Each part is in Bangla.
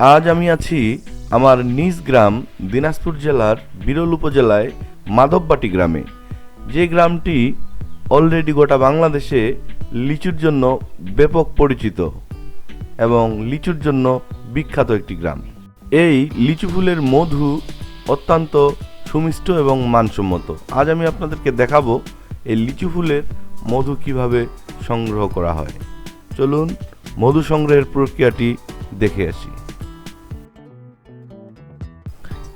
আজ আমি আছি আমার নিজ গ্রাম দিনাজপুর জেলার বিরল উপজেলায় মাধববাটি গ্রামে। যে গ্রামটি অলরেডি গোটা বাংলাদেশে লিচুর জন্য ব্যাপক পরিচিত এবং লিচুর জন্য বিখ্যাত একটি গ্রাম। এই লিচু ফুলের মধু অত্যন্ত সুমিষ্ট এবং মানসম্মত। আজ আমি আপনাদেরকে দেখাবো এই লিচু ফুলের মধু কীভাবে সংগ্রহ করা হয়। চলুন মধু সংগ্রহের প্রক্রিয়াটি দেখে আসি।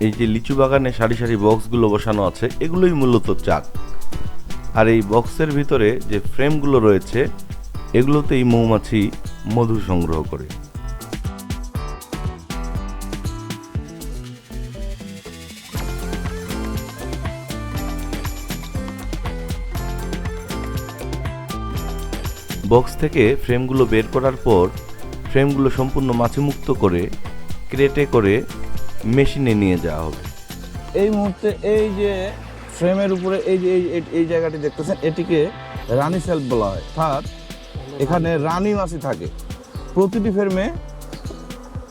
এই যে লিচু বাগানে সারি সারি বক্সগুলো বসানো আছে, এগুলোই মূলত চাক। আর এই বক্সের ভিতরে যে ফ্রেমগুলো রয়েছে, এগুলোতেই মৌমাছি মধু সংগ্রহ করে। বক্স থেকে ফ্রেমগুলো বের করার পর, ফ্রেমগুলো সম্পূর্ণ মাছিমুক্ত করে, ক্রেটে করে মেশিনে নিয়ে যাওয়া হবে। এই মুহূর্তে এই যে ফ্রেমের উপরে এই যে এই- জায়গাটি দেখতেছেন, এটিকে রানি সেলফ বলা হয়। অর্থাৎ এখানে রানী মাসি থাকে। প্রতিটি ফ্রেমে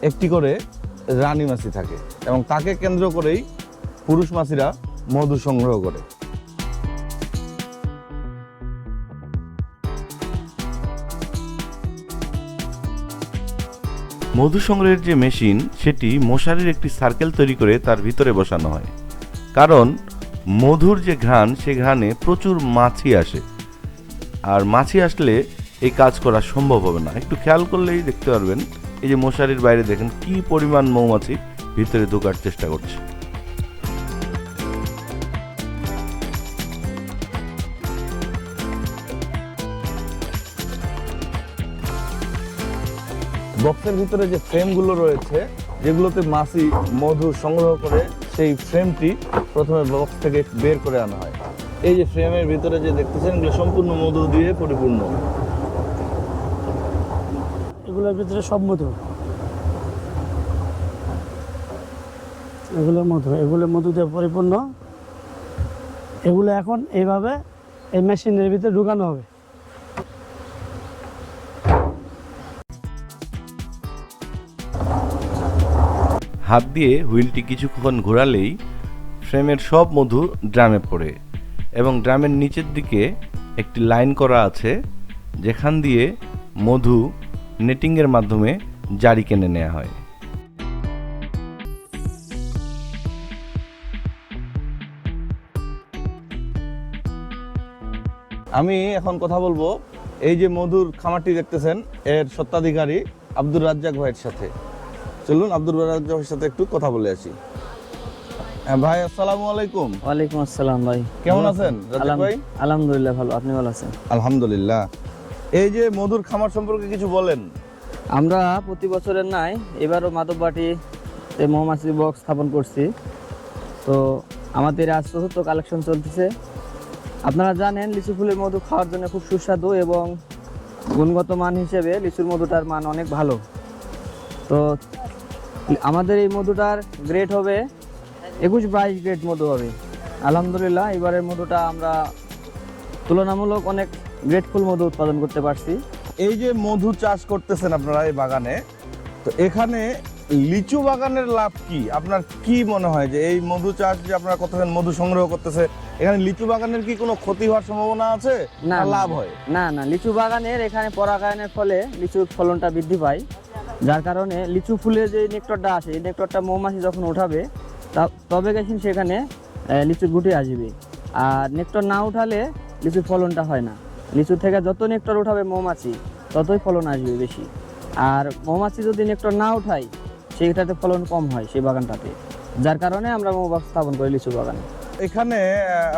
একটি করে রানী মাসি থাকে এবং তাকে কেন্দ্র করেই পুরুষ মাসিরা মধু সংগ্রহ করে। মধু সংগ্রহের যে মেশিন, সেটি মশারির একটি সার্কেল তৈরি করে তার ভিতরে বসানো হয়। কারণ মধুর যে ঘ্রাণ, সে ঘ্রাণে প্রচুর মাছি আসে। আর মাছি আসলে এই কাজ করা সম্ভব হবে না। একটু খেয়াল করলেই দেখতে পারবেন। এই যে মশারির বাইরে দেখেন কি পরিমাণ মৌমাছি ভিতরে ঢোকার চেষ্টা করছে। বক্সের ভিতরে যে ফ্রেমগুলো রয়েছে, যেগুলোতে মাছি মধু সংগ্রহ করে সেই ফ্রেমটি প্রথমে বক্স থেকে বের করে আনা হয়। এই যে ফ্রেমের ভিতরে যে দেখতেছেন, এগুলো সম্পূর্ণ মধু দিয়ে পরিপূর্ণ। এগুলোর ভিতরে সব মধু। এগুলো মধু এগুলো মধু দিয়ে পরিপূর্ণ। এগুলো এখন এইভাবে এই মেশিনের ভিতরে ঢুকানো হবে। হাত দিয়ে হুইলটি কিছুক্ষণ ঘোরালেই ফ্রেমের সব মধু ড্রামে পড়ে এবং ড্রামের নিচের দিকে একটি লাইন করা আছে, যেখান দিয়ে মধু নেটিংয়ের মাধ্যমে জারি কিনে নেওয়া হয়। আমি এখন কথা বলব, এই যে মধুর খামারটি দেখতেছেন, এর সত্ত্বাধিকারী আব্দুর রাজ্জাক ভাইয়ের সাথে। চলুন আব্দুর রাজ্জাক ভাইয়ের সাথে একটু কথা বলে আসি। হ্যাঁ, ভাই আসসালামু আলাইকুম। ওয়ালাইকুম আসসালাম ভাই। কেমন আছেন ভাই? আলহামদুলিল্লাহ ভালো। আপনি ভালো আছেন? আলহামদুলিল্লাহ। এই যে মধুর খামার সম্পর্কে কিছু বলেন। আমরা প্রতি বছরের নাই এবারও মাধববাটি মৌমাছি বক্স স্থাপন করছি। তো আমাদের আজ চতুর্থ কালেকশন চলতেছে। আপনারা জানেন লিচু ফুলের মধু খাওয়ার জন্য খুব সুস্বাদু এবং গুণগত মান হিসেবে লিচুর মধুটার মান অনেক ভালো। তো আমাদের এই মধুটার গ্রেড হবে একুশ বাইশ গ্রেড মধু হবে। আলহামদুলিল্লাহ এবারের মধুটা আমরা তুলনামূলক অনেক গ্রেটফুল মধু উৎপাদন করতে পারছি। এই যে মধু চাষ করতেছেন আপনারা এই বাগানে তো এখানে লিচু বাগানের লাভ কি? আপনার কি মনে হয় যে এই মধু চাষ যে আপনারা করতেছেন মধু সংগ্রহ করতেছে এখানে লিচু বাগানের কি কোনো ক্ষতি হওয়ার সম্ভাবনা আছে না। লাভ হয়? না না লিচু বাগানের এখানে পরাগায়নের ফলে লিচুর ফলনটা বৃদ্ধি পায়। যার কারণে লিচু ফুলের যে নেকটরটা আসে এই নেকটরটা মৌমাছি যখন উঠাবে তবে গেছেন সেখানে লিচুর গুটি আসবে। আর নেকটর না উঠালে লিচুর ফলনটা হয় না। লিচু থেকে যত নেকটর উঠাবে মৌমাছি ততই ফলন আসবে বেশি। আর মৌমাছি যদি নেকটর না উঠায় সেইটাতে ফলন কম হয় সেই বাগানটাতে। যার কারণে আমরা মৌবাগ স্থাপন করি লিচু বাগানে। এখানে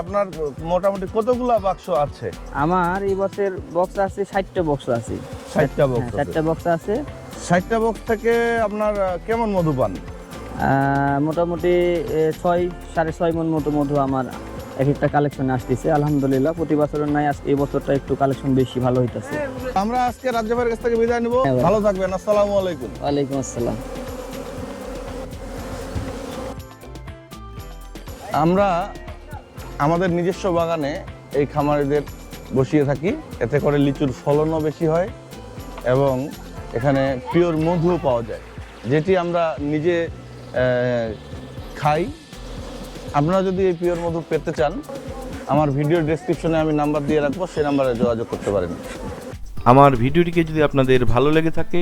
আপনার মোটামুটি কতগুলা বাক্স আছে? আমার এই বছর বক্স আছে ষাটটা বক্স আছে। ষাটটা হ্যাঁ, বক্স চারটা বক্স আছে। ষাটটা বক্স থেকে আপনার কেমন মধু পান? মোটামুটি ছয় সাড়ে ছয় মন মতো মধু আমার এক একটা কালেকশনে আসতেছে। আলহামদুলিল্লাহ প্রতি বছরের নাই আজকে এই বছরটা একটু কালেকশন বেশি ভালো হইতেছে। আমরা আজকে রাজ্য ভাইয়ের কাছ থেকে বিদায় নিব। হ্যাঁ ভালো থাকবেন আসসালামু আলাইকুম। ওয়ালাইকুম আসসালাম। আমরা আমাদের নিজস্ব বাগানে এই খামারিদের বসিয়ে থাকি। এতে করে লিচুর ফলনও বেশি হয় এবং এখানে পিওর মধুও পাওয়া যায়। যেটি আমরা নিজে খাই। আপনারা যদি এই পিওর মধু পেতে চান, আমার ভিডিও ডেসক্রিপশনে আমি নাম্বার দিয়ে রাখব, সেই নাম্বারে যোগাযোগ করতে পারেন। আমার ভিডিওটিকে যদি আপনাদের ভালো লেগে থাকে,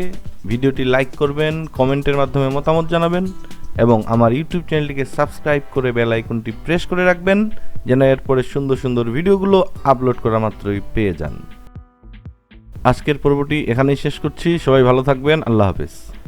ভিডিওটি লাইক করবেন, কমেন্টের মাধ্যমে মতামত জানাবেন, এবং আমার ইউটিউব চ্যানেলটিকে সাবস্ক্রাইব করে বেল আইকনটি প্রেস করে রাখবেন, যেন এরপরে সুন্দর সুন্দর ভিডিওগুলো আপলোড করা মাত্রই পেয়ে যান। আজকের পর্বটি এখানেই শেষ করছি। সবাই ভালো থাকবেন। আল্লাহ হাফেজ।